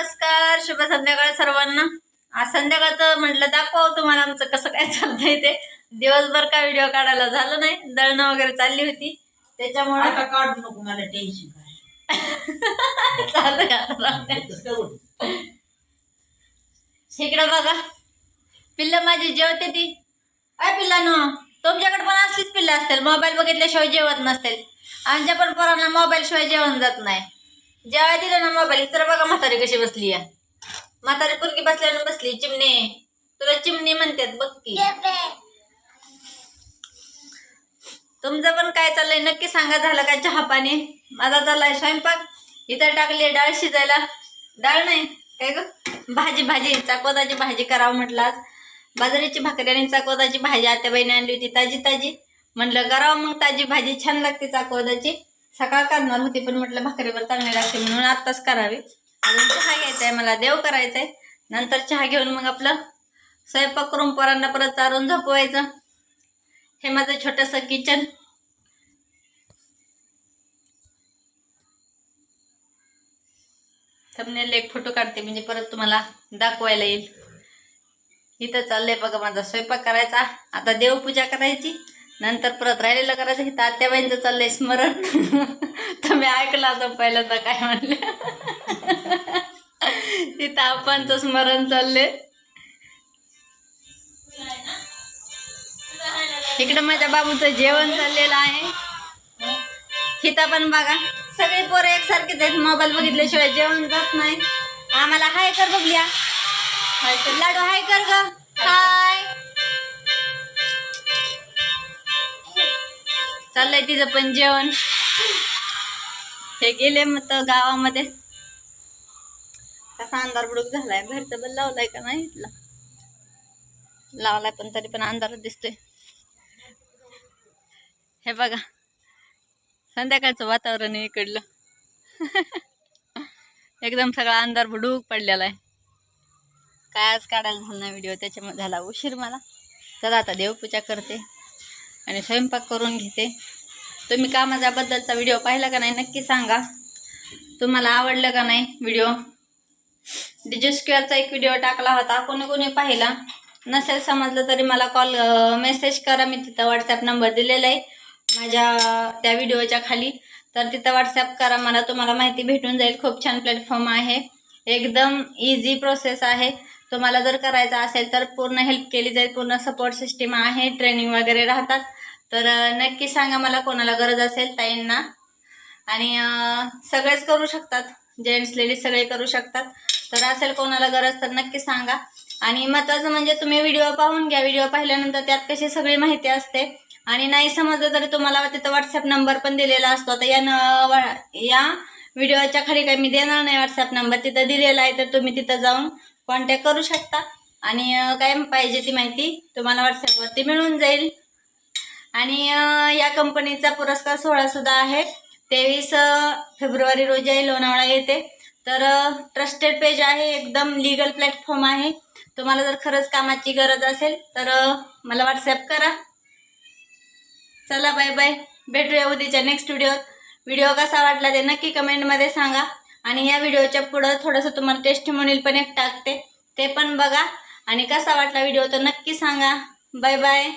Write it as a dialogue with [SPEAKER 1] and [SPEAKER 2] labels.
[SPEAKER 1] नमस्कार शुभ संध्याकाळ सर्वांना. आज संध्याकाळचं म्हटलं दाखवावं तुम्हाला आमचं कसं काय चाललंय ते. दिवसभर काय व्हिडिओ काढायला झालं नाही दळणं वगैरे चालली होती. त्याच्यामुळे
[SPEAKER 2] आता काढू नको मला टेन्शन काय?
[SPEAKER 1] चालू आहे आता राहते. इकडं बघा. पिल्ल माझी जेवते ती. अय पिल्लानो तुमच्याकडे पण असलीच पिल्लं असतील. मोबाईल बघितल्याशिवाय जेवत नसतील. आमच्या पण पोरांना मोबाईल शिवाय जेवण जात नाही. जेवाय दिलं ना मोबाईल इतर बघा म्हातारी कशी बसली आहे. म्हातारी पुरगी बसल्यानं बसली चिमणे. तुला चिमणी म्हणतात बघ की. तुमचं पण काय चाललंय? नक्की सांगा झालं काय चहा पाणी? माझा चाललाय स्वयंपाक. इथं टाकली डाळ शिजायला. डाळ नाही काय ग? भाजी भाजी. चाकोदाची भाजी करावं म्हटलं आज. बाजरीची भाकरी आणि चाकोदाची भाजी आत्याबाईने आणली होती ताजी ताजी. म्हटलं करावं मग ताजी भाजी छान लागते चाकोदाची. सकाळ करणार होती पण म्हटलं भाकरीवर चांगली लागते म्हणून आत्ताच करावी. अजून चहा घ्यायचा आहे मला देव करायचा आहे नंतर चहा घेऊन मग आपलं स्वयंपाक करून पोरांना परत चारून झोपवायचं. हे माझं छोटंसं किचन थंबनेल एक फोटो काढते म्हणजे परत तुम्हाला दाखवायला येईल. इथं चाललंय बघा माझा स्वयंपाक करायचा. आता देवपूजा करायची. नंतर परत राहिलेलं करायचं हे आत्याबाईंचं चाललंय स्मरण. तर मी ऐकलं असं पहिल्यांदा काय म्हणले? तिथं आपणचं स्मरण चाललंय. इकडं माझ्या बाबूचं जेवण चाललेलं आहे. हिता पण बघा सगळी पोरं एकसारखेच आहेत. मोबाईल बघितल्याशिवाय जेवण जात नाही. आम्हाला हाय कर बघल्या हाय कर लाडू हाय कर ग. चाललंय तिचं पण जेवण. हे गेले मग तर गावामध्ये. कसा अंधार बुडूक झालाय. बाहेरचं बल लावलाय का नाही इथला. लावलाय पण तरी पण अंधार दिसतोय. हे बघा. संध्याकाळचं वातावरण आहे इकडलं. एकदम सगळा अंधार बुडूक पडलेला आहे. काय आज काढायला झाला नाही व्हिडिओ? त्याच्यामुळे झाला उशीर मला. चला आता देवपूजा करते. आणि स्वयंपाक करून घेते. तुम्ही कामाच्याबद्दलचा व्हिडिओ पाहिला का नाही नक्की सांगा. तुम्हाला आवडलं का नाही व्हिडिओ डिजेस्क्युअरचा एक व्हिडिओ टाकला होता कोणी कोणी पाहिला? नसेल समजलं तरी मला कॉल मेसेज करा. मी तिथं व्हॉट्सॲप नंबर दिलेला आहे माझ्या त्या व्हिडिओच्या खाली. तर तिथं व्हॉट्सॲप करा मला तुम्हाला माहिती भेटून जाईल. खूप छान प्लॅटफॉर्म आहे. एकदम इझी प्रोसेस आहे. तुम्हाला जर करायचा असेल तर पूर्ण हेल्प केली जाईल पूर्ण सपोर्ट सिस्टीम आहे ट्रेनिंग वगैरे राहतात. तर नक्की सांगा मला कोणाला गरज असेल ताईंना. आणि सगळेच करू शकतात. जेंट्स लेडीज सगळे करू शकतात. तर असेल कोणाला गरज तर नक्की सांगा. आणि महत्त्वाचं म्हणजे तुम्ही व्हिडिओ पाहून घ्या. व्हिडिओ पाहिल्यानंतर त्यात कशी सगळी माहिती असते. आणि नाही समजलं तरी तुम्हाला तिथं व्हॉट्सअप नंबर पण दिलेला असतो. आता या न या व्हिडिओच्या खाली काही मी देणार नाही व्हॉट्सअप नंबर तिथं दिलेला आहे तर तुम्ही तिथं जाऊन कॉन्टॅक्ट करू शकता. आणि काय पाहिजे ती माहिती तुम्हाला व्हॉट्सॲपवरती मिळून जाईल. आणि या कंपनीचा पुरस्कार सोहळासुद्धा आहे. तेवीस फेब्रुवारी रोजी आहे लोणावळा येते तर ट्रस्टेड पेज आहे एकदम लिगल प्लॅटफॉर्म आहे. तुम्हाला जर खरंच कामाची गरज असेल तर मला व्हॉट्सॲप करा. चला बाय बाय भेटूया उद्याच्या नेक्स्ट व्हिडिओत व्हिडिओ कसा वाटला ते नक्की कमेंटमध्ये सांगा. आणि या व्हिडिओच्या पुढं थोडंसं तुम्हाला टेस्टिमोनियल पण एक टाकते. ते पण बघा. आणि कसा वाटला व्हिडिओ तर नक्की सांगा. Bye bye